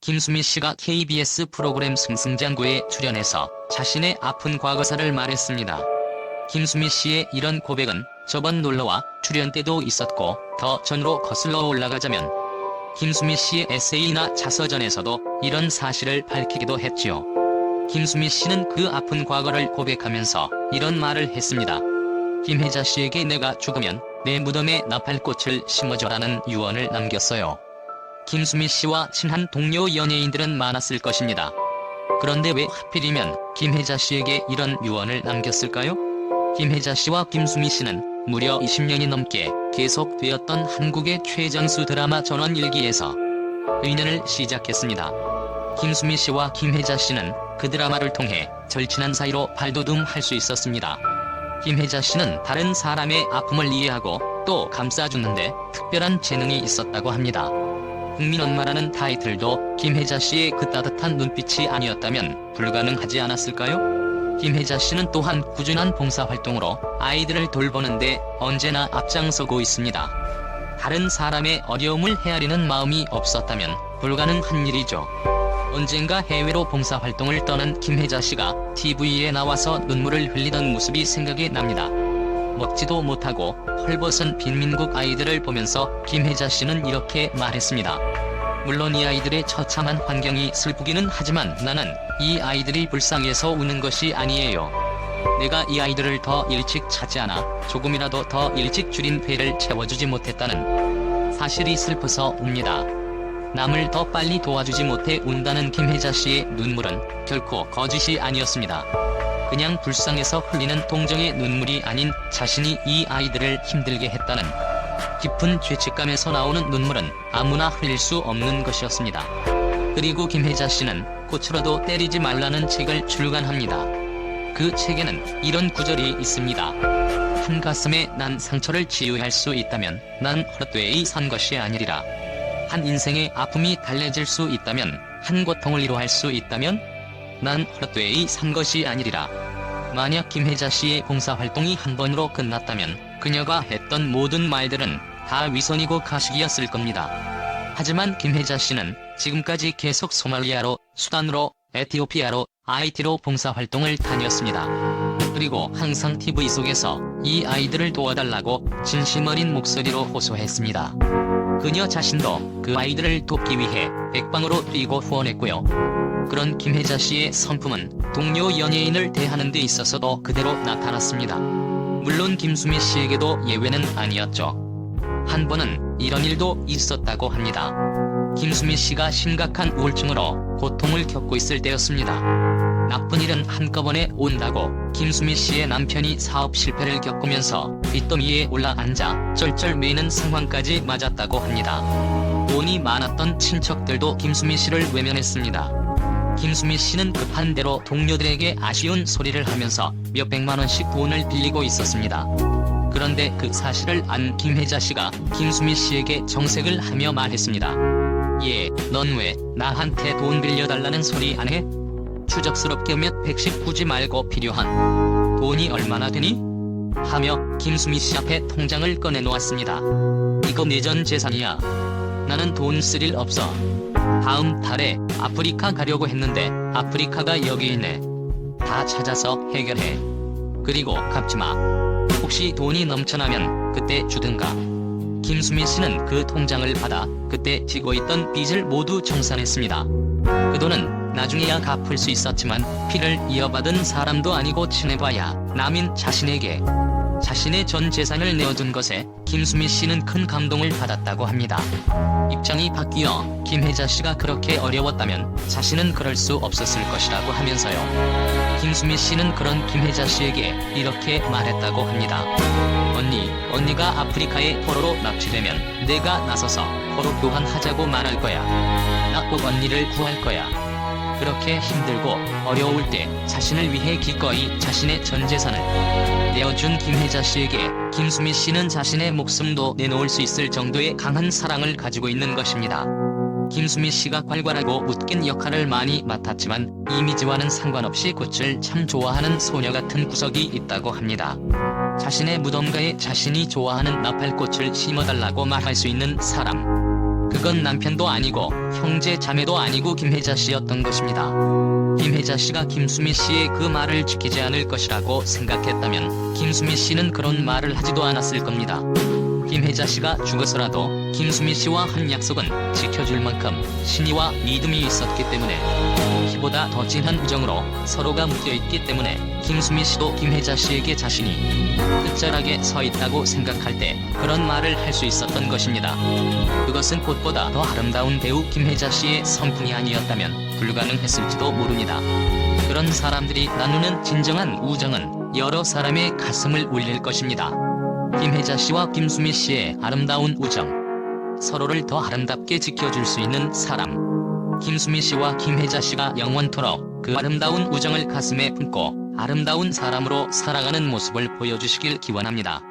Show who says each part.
Speaker 1: 김수미 씨가 KBS 프로그램 승승장구에 출연해서 자신의 아픈 과거사를 말했습니다. 김수미 씨의 이런 고백은 저번 놀러와 출연 때도 있었고 더 전으로 거슬러 올라가자면 김수미 씨의 에세이나 자서전에서도 이런 사실을 밝히기도 했지요. 김수미 씨는 그 아픈 과거를 고백하면서 이런 말을 했습니다. 김혜자 씨에게 내가 죽으면 내 무덤에 나팔꽃을 심어줘라는 유언을 남겼어요. 김수미 씨와 친한 동료 연예인들은 많았을 것입니다. 그런데 왜 하필이면 김혜자 씨에게 이런 유언을 남겼을까요? 김혜자 씨와 김수미 씨는 무려 20년이 넘게 계속되었던 한국의 최장수 드라마 전원일기에서 의년을 시작했습니다. 김수미 씨와 김혜자 씨는 그 드라마를 통해 절친한 사이로 발돋움할 수 있었습니다. 김혜자 씨는 다른 사람의 아픔을 이해하고 또 감싸주는데 특별한 재능이 있었다고 합니다. 국민 엄마라는 타이틀도 김혜자 씨의 그 따뜻한 눈빛이 아니었다면 불가능하지 않았을까요? 김혜자 씨는 또한 꾸준한 봉사활동으로 아이들을 돌보는데 언제나 앞장서고 있습니다. 다른 사람의 어려움을 헤아리는 마음이 없었다면 불가능한 일이죠. 언젠가 해외로 봉사활동을 떠난 김혜자 씨가 TV에 나와서 눈물을 흘리던 모습이 생각이 납니다. 먹지도 못하고 헐벗은 빈민국 아이들을 보면서 김혜자 씨는 이렇게 말했습니다. 물론 이 아이들의 처참한 환경이 슬프기는 하지만 나는 이 아이들이 불쌍해서 우는 것이 아니에요. 내가 이 아이들을 더 일찍 찾지 않아 조금이라도 더 일찍 줄인 배를 채워주지 못했다는 사실이 슬퍼서 웁니다. 남을 더 빨리 도와주지 못해 운다는 김혜자 씨의 눈물은 결코 거짓이 아니었습니다. 그냥 불쌍해서 흘리는 동정의 눈물이 아닌 자신이 이 아이들을 힘들게 했다는 깊은 죄책감에서 나오는 눈물은 아무나 흘릴 수 없는 것이었습니다. 그리고 김혜자 씨는 꽃으로도 때리지 말라는 책을 출간합니다. 그 책에는 이런 구절이 있습니다. 한 가슴에 난 상처를 치유할 수 있다면 난 헛되이 산 것이 아니리라. 한 인생의 아픔이 달래질 수 있다면 한 고통을 위로할 수 있다면 난 헛되이 산 것이 아니리라. 만약 김혜자 씨의 봉사활동이 한 번으로 끝났다면 그녀가 했던 모든 말들은 다 위선이고 가식이었을 겁니다. 하지만 김혜자 씨는 지금까지 계속 소말리아로, 수단으로, 에티오피아로, 아이티로 봉사활동을 다녔습니다. 그리고 항상 TV 속에서 이 아이들을 도와달라고 진심 어린 목소리로 호소했습니다. 그녀 자신도 그 아이들을 돕기 위해 백방으로 뛰고 후원했고요. 그런 김혜자 씨의 성품은 동료 연예인을 대하는 데 있어서도 그대로 나타났습니다. 물론 김수미 씨에게도 예외는 아니었죠. 한 번은 이런 일도 있었다고 합니다. 김수미 씨가 심각한 우울증으로 고통을 겪고 있을 때였습니다. 나쁜 일은 한꺼번에 온다고 김수미 씨의 남편이 사업 실패를 겪으면서 빚더미에 올라앉아 쩔쩔매는 상황까지 맞았다고 합니다. 돈이 많았던 친척들도 김수미 씨를 외면했습니다. 김수미 씨는 급한 대로 동료들에게 아쉬운 소리를 하면서 몇 백만 원씩 돈을 빌리고 있었습니다. 그런데 그 사실을 안 김혜자 씨가 김수미 씨에게 정색을 하며 말했습니다. 예, 넌 왜 나한테 돈 빌려달라는 소리 안 해? 추적스럽게 몇 백씩 굳이 말고 필요한 돈이 얼마나 되니? 하며 김수미 씨 앞에 통장을 꺼내놓았습니다. 이거 내전 재산이야. 나는 돈 쓸 일 없어. 다음 달에 아프리카 가려고 했는데 아프리카가 여기 있네. 다 찾아서 해결해. 그리고 갚지 마. 혹시 돈이 넘쳐나면 그때 주든가. 김수민 씨는 그 통장을 받아 그때 지고 있던 빚을 모두 청산했습니다. 그 돈은 나중에야 갚을 수 있었지만 피를 이어받은 사람도 아니고 친해봐야 남인 자신에게 자신의 전 재산을 내어준 것에 김수미 씨는 큰 감동을 받았다고 합니다. 입장이 바뀌어 김혜자 씨가 그렇게 어려웠다면 자신은 그럴 수 없었을 것이라고 하면서요. 김수미 씨는 그런 김혜자 씨에게 이렇게 말했다고 합니다. 언니, 언니가 아프리카에 포로로 납치되면 내가 나서서 포로 교환하자고 말할 거야. 나 꼭 언니를 구할 거야. 그렇게 힘들고 어려울 때 자신을 위해 기꺼이 자신의 전 재산을 내어준 김혜자 씨에게 김수미 씨는 자신의 목숨도 내놓을 수 있을 정도의 강한 사랑을 가지고 있는 것입니다. 김수미 씨가 괄괄하고 웃긴 역할을 많이 맡았지만 이미지와는 상관없이 꽃을 참 좋아하는 소녀 같은 구석이 있다고 합니다. 자신의 무덤가에 자신이 좋아하는 나팔꽃을 심어달라고 말할 수 있는 사람. 그건 남편도 아니고 형제 자매도 아니고 김혜자 씨였던 것입니다. 김혜자 씨가 김수미 씨의 그 말을 지키지 않을 것이라고 생각했다면 김수미 씨는 그런 말을 하지도 않았을 겁니다. 김혜자 씨가 죽어서라도 김수미 씨와 한 약속은 지켜줄 만큼 신의와 믿음이 있었기 때문에 피보다 더 진한 우정으로 서로가 묶여있기 때문에 김수미 씨도 김혜자 씨에게 자신이 끝자락에 서 있다고 생각할 때 그런 말을 할 수 있었던 것입니다. 그것은 꽃보다 더 아름다운 배우 김혜자 씨의 성품이 아니었다면 불가능했을지도 모릅니다. 그런 사람들이 나누는 진정한 우정은 여러 사람의 가슴을 울릴 것입니다. 김혜자 씨와 김수미 씨의 아름다운 우정. 서로를 더 아름답게 지켜줄 수 있는 사람. 김수미 씨와 김혜자 씨가 영원토록 그 아름다운 우정을 가슴에 품고 아름다운 사람으로 살아가는 모습을 보여주시길 기원합니다.